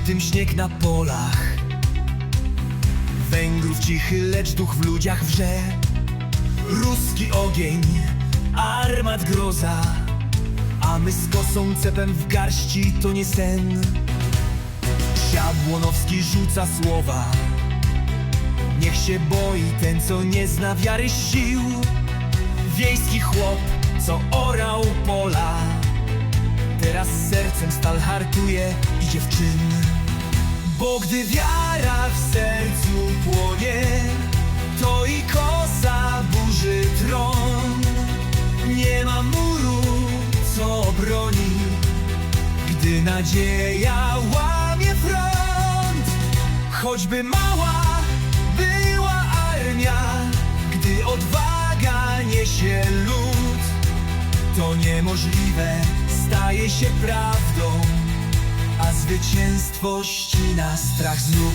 lutym śnieg na polach. Węgrów cichy, lecz duch w ludziach wrze. Ruski ogień, armat groza. A my z kosą cepem w garści to nie sen. Siabłonowski rzuca słowa. Niech się boi ten, co nie zna wiary sił. Wiejski chłop, co orał Teraz sercem stal hartuje i dziewczyn Bo gdy wiara w sercu płonie To i kosa burzy tron. Nie ma muru, co broni Gdy nadzieja łamie front Choćby mała była armia Gdy odwaga niesie lud To niemożliwe. Staje się prawdą A zwycięstwo ścina strach z nóg